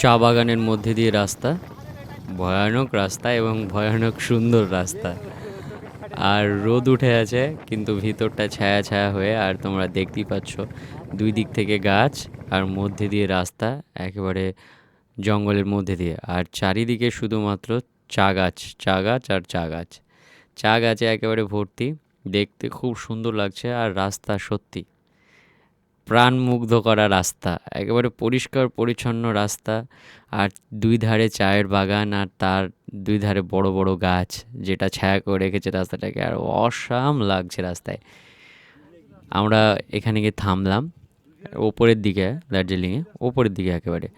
চা বাগানের মধ্যে দিয়ে রাস্তা। ভয়ানক রাস্তা এবং ভয়ানক সুন্দর রাস্তা। আর রোদ উঠে আছে, কিন্তু ভিতরটা ছায়া ছায়া হয়ে আর তোমরা দেখতেই পাচ্ছ দুই দিক থেকে গাছ আর মধ্যে দিয়ে রাস্তা একেবারে জঙ্গলের মধ্যে দিয়ে। আর চারিদিকে শুধুমাত্র চা গাছ চা গাছ আর চা গাছ। চা গাছে একেবারে ভর্তি, দেখতে খুব সুন্দর লাগছে আর রাস্তা সত্যি। প্রাণমুগ্ধ করা রাস্তা, একেবারে পরিষ্কার, পরিচ্ছন্ন রাস্তা, আর দুই ধারে চায়ের বাগান আর তার দুই ধারে বড় বড় গাছ যেটা ছায়া করে রেখেছে রাস্তাটাকে, আর অসাম লাগছে রাস্তায়। আমরা এখানে গিয়ে থামলাম, ওপরের দিকে, দার্জিলিংয়ে, ওপরের দিকে একেবারে।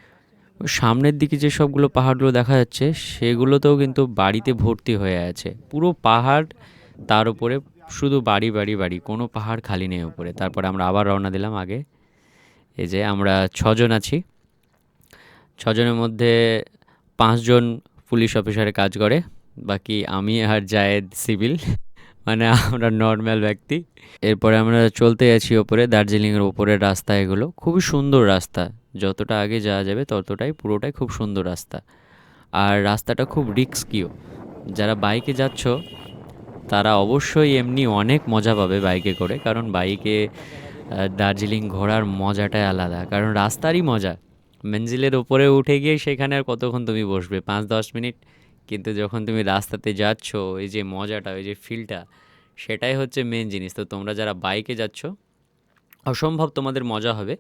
সামনের দিকে যে সবগুলো পাহাড়গুলো দেখা যাচ্ছে, সেগুলোতেও কিন্তু বাড়িতে ভর্তি হয়ে আছে। পুরো পাহাড় তার উপরে শুধু বাড়ি বাড়ি বাড়ি, কোনো পাহাড় খালি নেই উপরে। তারপরে আমরা আবার রওনা দিলাম আগে। এই যে আমরা ছজন আছি। ছজনের মধ্যে পাঁচজন পুলিশ অফিসারে কাজ করে, বাকি আমি আর জায়েদ সিভিল। মানে আমরা নর্মাল ব্যক্তি। এরপরে আমরা চলতে আছি ওপরে, দার্জিলিংয়ের ওপরের রাস্তা এগুলো। খুবই সুন্দর রাস্তা। যতটা আগে যাওয়া যাবে ততটাই পুরোটাই খুব সুন্দর রাস্তা। আর রাস্তাটা খুব রিস্কিও। যারা বাইকে যাচ্ছ তারা অবশ্যই এমনি অনেক মজা পাবে বাইকে করে, কারণ বাইকে দার্জিলিং ঘোরার মজাটাই আলাদা। কারণ রাস্তারই মজা। মঞ্জিলের ওপরে উঠে গিয়ে সেখানে আর কতক্ষণ তুমি বসবে? পাঁচ দশ মিনিট? কিন্তু যখন তুমি রাস্তাতে যাচ্ছ এই যে মজাটা, ওই যে ফিলটা সেটাই হচ্ছে মেন জিনিস। তো তোমরা যারা বাইকে যাচ্ছ, অসম্ভব তোমাদের মজা হবে,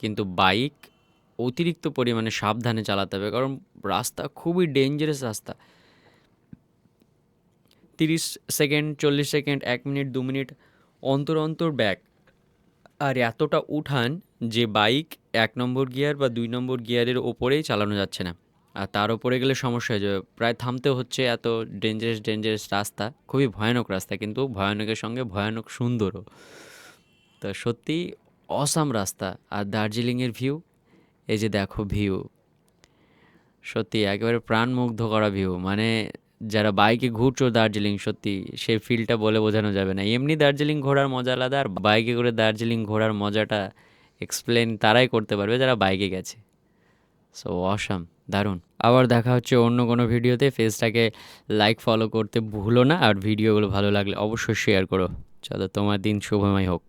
কিন্তু বাইক অতিরিক্ত পরিমাণে সাবধানে চালাতে হবে। কারণ রাস্তা খুবই ডেঞ্জারাস রাস্তা। তিরিশ সেকেন্ড, চল্লিশ সেকেন্ড, এক মিনিট, দু মিনিট, অন্তর অন্তর ব্যাক আর এতটা উঠান যে বাইক এক নম্বর গিয়ার বা দুই নম্বর গিয়ারের ওপরেই চালানো যাচ্ছে না। আর তার ওপরে গেলে সমস্যা হয়ে যাবে। প্রায় থামতে হচ্ছে এত ডেঞ্জারাস ডেঞ্জারাস রাস্তা। খুবই ভয়ানক রাস্তা কিন্তু ভয়ানকের সঙ্গে ভয়ানক সুন্দরও। তো সত্যি অসাম রাস্তা। আর দার্জিলিংয়ের ভিউ এই যে দেখো ভিউ সত্যি একেবারে প্রাণমুগ্ধ করা ভিউ মানে যারা বাইকে ঘুরছো দার্জিলিং, সত্যি সেই ফিলটা বলে বোঝানো যাবে না। এমনি দার্জিলিং ঘোরার মজা আলাদা, আর বাইকে করে দার্জিলিং ঘোরার মজাটা এক্সপ্লেন তারাই করতে পারবে যারা বাইকে গেছে। সো অসাম দারুণ। আবার দেখা হচ্ছে অন্য কোনো ভিডিওতে ফেসটাকে লাইক ফলো করতে ভুলো না, আর ভিডিওগুলো ভালো লাগলে অবশ্যই শেয়ার করো। চলো, তোমার দিন শুভময় হোক।